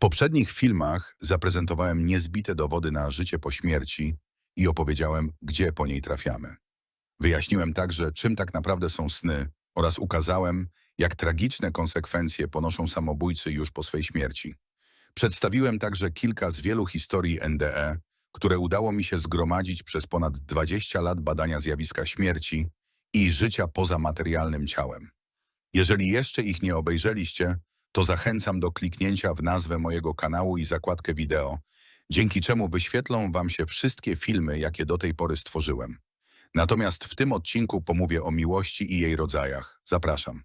poprzednich filmach zaprezentowałem niezbite dowody na życie po śmierci i opowiedziałem, gdzie po niej trafiamy. Wyjaśniłem także, czym tak naprawdę są sny oraz ukazałem, jak tragiczne konsekwencje ponoszą samobójcy już po swej śmierci. Przedstawiłem także kilka z wielu historii NDE, które udało mi się zgromadzić przez ponad 20 lat badania zjawiska śmierci i życia poza materialnym ciałem. Jeżeli jeszcze ich nie obejrzeliście, to zachęcam do kliknięcia w nazwę mojego kanału i zakładkę wideo, dzięki czemu wyświetlą Wam się wszystkie filmy, jakie do tej pory stworzyłem. Natomiast w tym odcinku pomówię o miłości i jej rodzajach. Zapraszam.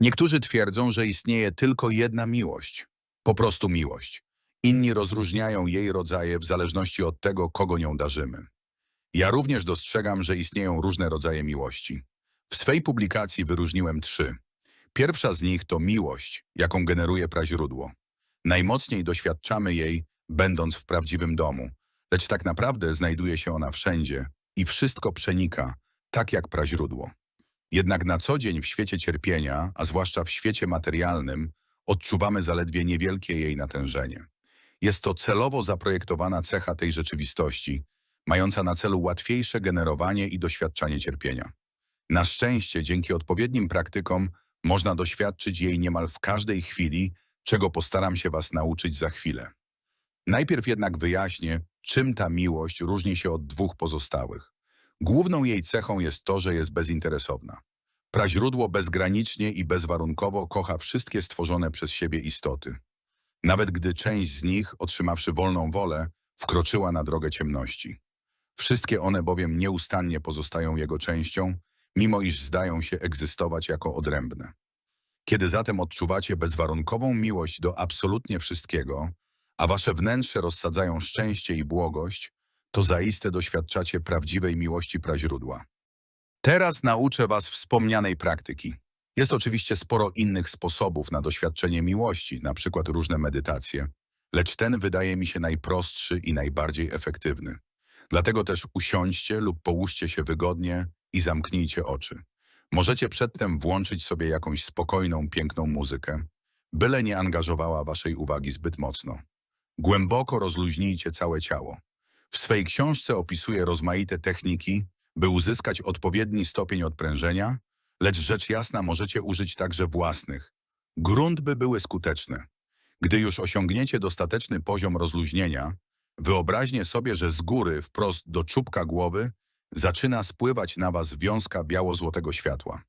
Niektórzy twierdzą, że istnieje tylko jedna miłość. Po prostu miłość. Inni rozróżniają jej rodzaje w zależności od tego, kogo nią darzymy. Ja również dostrzegam, że istnieją różne rodzaje miłości. W swej publikacji wyróżniłem trzy. Pierwsza z nich to miłość, jaką generuje praźródło. Najmocniej doświadczamy jej, będąc w prawdziwym domu, lecz tak naprawdę znajduje się ona wszędzie i wszystko przenika, tak jak praźródło. Jednak na co dzień w świecie cierpienia, a zwłaszcza w świecie materialnym, odczuwamy zaledwie niewielkie jej natężenie. Jest to celowo zaprojektowana cecha tej rzeczywistości, mająca na celu łatwiejsze generowanie i doświadczanie cierpienia. Na szczęście, dzięki odpowiednim praktykom, można doświadczyć jej niemal w każdej chwili, czego postaram się Was nauczyć za chwilę. Najpierw jednak wyjaśnię, czym ta miłość różni się od dwóch pozostałych. Główną jej cechą jest to, że jest bezinteresowna. Praźródło bezgranicznie i bezwarunkowo kocha wszystkie stworzone przez siebie istoty. Nawet gdy część z nich, otrzymawszy wolną wolę, wkroczyła na drogę ciemności. Wszystkie one bowiem nieustannie pozostają jego częścią, mimo iż zdają się egzystować jako odrębne. Kiedy zatem odczuwacie bezwarunkową miłość do absolutnie wszystkiego, a wasze wnętrze rozsadzają szczęście i błogość, to zaiste doświadczacie prawdziwej miłości praźródła. Teraz nauczę was wspomnianej praktyki. Jest oczywiście sporo innych sposobów na doświadczenie miłości, na przykład różne medytacje, lecz ten wydaje mi się najprostszy i najbardziej efektywny. Dlatego też usiądźcie lub połóżcie się wygodnie i zamknijcie oczy. Możecie przedtem włączyć sobie jakąś spokojną, piękną muzykę, byle nie angażowała waszej uwagi zbyt mocno. Głęboko rozluźnijcie całe ciało. W swej książce opisuję rozmaite techniki, by uzyskać odpowiedni stopień odprężenia, lecz rzecz jasna możecie użyć także własnych. Grunt by były skuteczne. Gdy już osiągniecie dostateczny poziom rozluźnienia, wyobraźcie sobie, że z góry wprost do czubka głowy zaczyna spływać na was wiązka biało-złotego światła.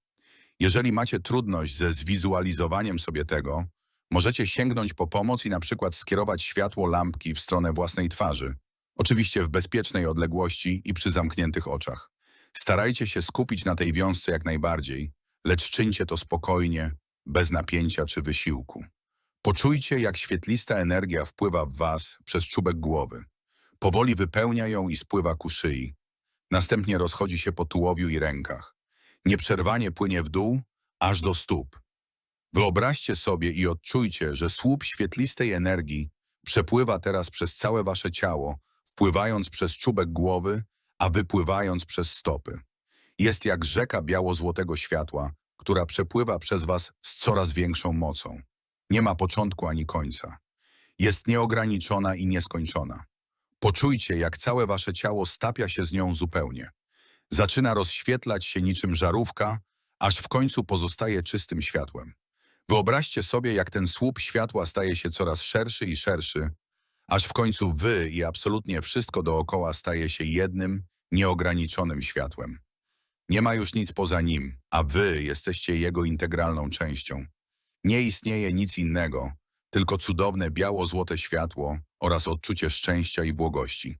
Jeżeli macie trudność ze zwizualizowaniem sobie tego, możecie sięgnąć po pomoc i na przykład skierować światło lampki w stronę własnej twarzy, oczywiście w bezpiecznej odległości i przy zamkniętych oczach. Starajcie się skupić na tej wiązce jak najbardziej, lecz czyńcie to spokojnie, bez napięcia czy wysiłku. Poczujcie, jak świetlista energia wpływa w was przez czubek głowy. Powoli wypełnia ją i spływa ku szyi. Następnie rozchodzi się po tułowiu i rękach. Nieprzerwanie płynie w dół, aż do stóp. Wyobraźcie sobie i odczujcie, że słup świetlistej energii przepływa teraz przez całe wasze ciało, wpływając przez czubek głowy, a wypływając przez stopy. Jest jak rzeka biało-złotego światła, która przepływa przez was z coraz większą mocą. Nie ma początku ani końca. Jest nieograniczona i nieskończona. Poczujcie, jak całe wasze ciało stapia się z nią zupełnie. Zaczyna rozświetlać się niczym żarówka, aż w końcu pozostaje czystym światłem. Wyobraźcie sobie, jak ten słup światła staje się coraz szerszy i szerszy, aż w końcu wy i absolutnie wszystko dookoła staje się jednym, nieograniczonym światłem. Nie ma już nic poza nim, a wy jesteście jego integralną częścią. Nie istnieje nic innego, tylko cudowne biało-złote światło oraz odczucie szczęścia i błogości.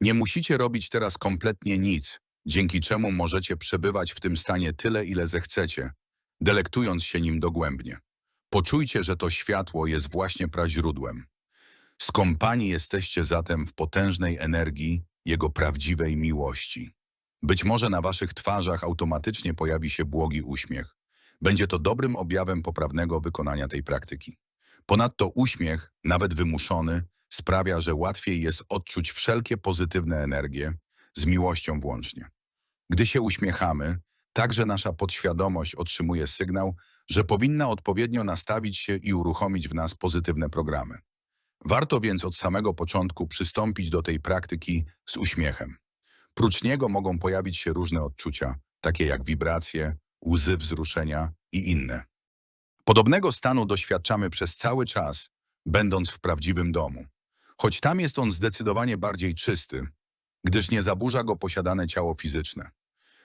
Nie musicie robić teraz kompletnie nic, dzięki czemu możecie przebywać w tym stanie tyle, ile zechcecie, delektując się nim dogłębnie. Poczujcie, że to światło jest właśnie praźródłem. Skąpani jesteście zatem w potężnej energii Jego prawdziwej miłości. Być może na waszych twarzach automatycznie pojawi się błogi uśmiech. Będzie to dobrym objawem poprawnego wykonania tej praktyki. Ponadto uśmiech, nawet wymuszony, sprawia, że łatwiej jest odczuć wszelkie pozytywne energie, z miłością włącznie. Gdy się uśmiechamy, także nasza podświadomość otrzymuje sygnał, że powinna odpowiednio nastawić się i uruchomić w nas pozytywne programy. Warto więc od samego początku przystąpić do tej praktyki z uśmiechem. Prócz niego mogą pojawić się różne odczucia, takie jak wibracje, łzy wzruszenia i inne. Podobnego stanu doświadczamy przez cały czas, będąc w prawdziwym domu. Choć tam jest on zdecydowanie bardziej czysty, gdyż nie zaburza go posiadane ciało fizyczne.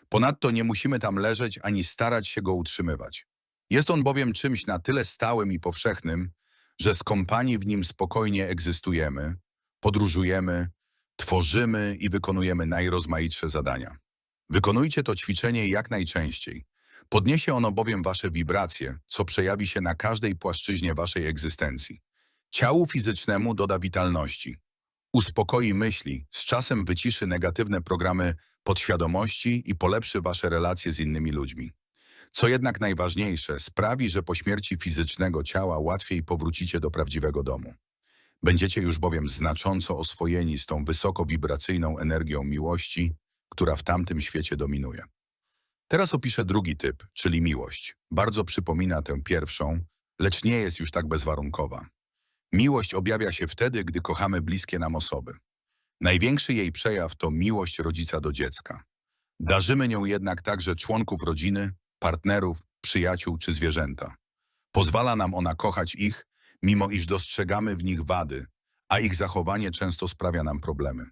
Ponadto nie musimy tam leżeć ani starać się go utrzymywać. Jest on bowiem czymś na tyle stałym i powszechnym, że z kompanii w nim spokojnie egzystujemy, podróżujemy, tworzymy i wykonujemy najrozmaitsze zadania. Wykonujcie to ćwiczenie jak najczęściej. Podniesie ono bowiem wasze wibracje, co przejawi się na każdej płaszczyźnie waszej egzystencji. Ciału fizycznemu doda witalności. Uspokoi myśli, z czasem wyciszy negatywne programy podświadomości i polepszy wasze relacje z innymi ludźmi. Co jednak najważniejsze, sprawi, że po śmierci fizycznego ciała łatwiej powrócicie do prawdziwego domu. Będziecie już bowiem znacząco oswojeni z tą wysokowibracyjną energią miłości, która w tamtym świecie dominuje. Teraz opiszę drugi typ, czyli miłość. Bardzo przypomina tę pierwszą, lecz nie jest już tak bezwarunkowa. Miłość objawia się wtedy, gdy kochamy bliskie nam osoby. Największy jej przejaw to miłość rodzica do dziecka. Darzymy nią jednak także członków rodziny, partnerów, przyjaciół czy zwierzęta. Pozwala nam ona kochać ich, mimo iż dostrzegamy w nich wady, a ich zachowanie często sprawia nam problemy.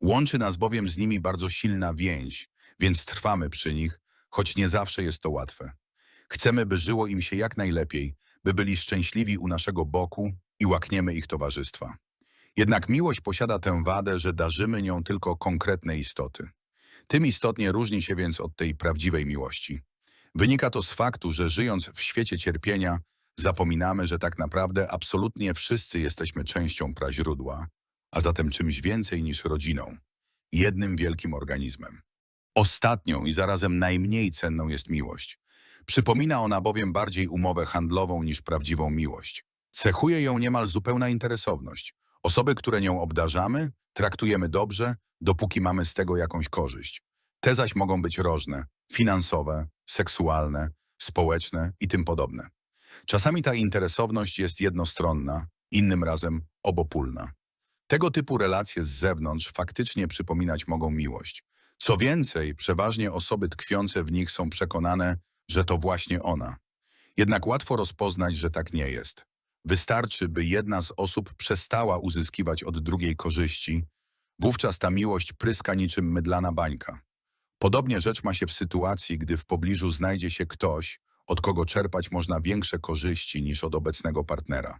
Łączy nas bowiem z nimi bardzo silna więź, więc trwamy przy nich, choć nie zawsze jest to łatwe. Chcemy, by żyło im się jak najlepiej, by byli szczęśliwi u naszego boku i łakniemy ich towarzystwa. Jednak miłość posiada tę wadę, że darzymy nią tylko konkretne istoty. Tym istotnie różni się więc od tej prawdziwej miłości. Wynika to z faktu, że żyjąc w świecie cierpienia, zapominamy, że tak naprawdę absolutnie wszyscy jesteśmy częścią praźródła, a zatem czymś więcej niż rodziną, jednym wielkim organizmem. Ostatnią i zarazem najmniej cenną jest miłość. Przypomina ona bowiem bardziej umowę handlową niż prawdziwą miłość. Cechuje ją niemal zupełna interesowność. Osoby, które nią obdarzamy, traktujemy dobrze, dopóki mamy z tego jakąś korzyść. Te zaś mogą być różne, finansowe, seksualne, społeczne i tym podobne. Czasami ta interesowność jest jednostronna, innym razem obopólna. Tego typu relacje z zewnątrz faktycznie przypominać mogą miłość. Co więcej, przeważnie osoby tkwiące w nich są przekonane, że to właśnie ona. Jednak łatwo rozpoznać, że tak nie jest. Wystarczy, by jedna z osób przestała uzyskiwać od drugiej korzyści, wówczas ta miłość pryska niczym mydlana bańka. Podobnie rzecz ma się w sytuacji, gdy w pobliżu znajdzie się ktoś, od kogo czerpać można większe korzyści niż od obecnego partnera.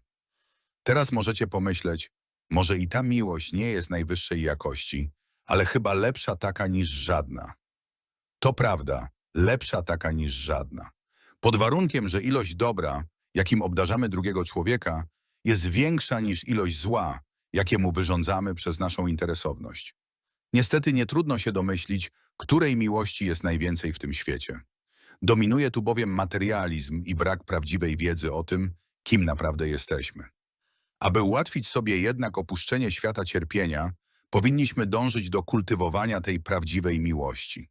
Teraz możecie pomyśleć, może i ta miłość nie jest najwyższej jakości, ale chyba lepsza taka niż żadna. To prawda, lepsza taka niż żadna. Pod warunkiem, że ilość dobra, jakim obdarzamy drugiego człowieka, jest większa niż ilość zła, jakiemu wyrządzamy przez naszą interesowność. Niestety nie trudno się domyślić, której miłości jest najwięcej w tym świecie. Dominuje tu bowiem materializm i brak prawdziwej wiedzy o tym, kim naprawdę jesteśmy. Aby ułatwić sobie jednak opuszczenie świata cierpienia, powinniśmy dążyć do kultywowania tej prawdziwej miłości.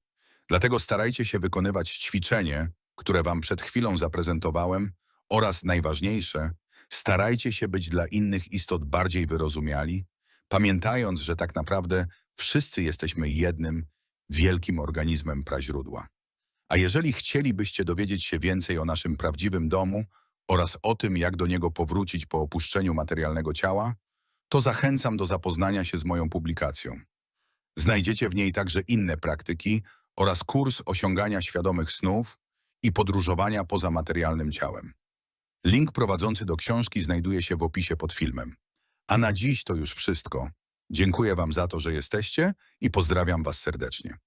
Dlatego starajcie się wykonywać ćwiczenie, które wam przed chwilą zaprezentowałem oraz najważniejsze, starajcie się być dla innych istot bardziej wyrozumiali, pamiętając, że tak naprawdę wszyscy jesteśmy jednym, wielkim organizmem praźródła. A jeżeli chcielibyście dowiedzieć się więcej o naszym prawdziwym domu oraz o tym, jak do niego powrócić po opuszczeniu materialnego ciała, to zachęcam do zapoznania się z moją publikacją. Znajdziecie w niej także inne praktyki oraz kurs osiągania świadomych snów i podróżowania poza materialnym ciałem. Link prowadzący do książki znajduje się w opisie pod filmem. A na dziś to już wszystko. Dziękuję Wam za to, że jesteście i pozdrawiam Was serdecznie.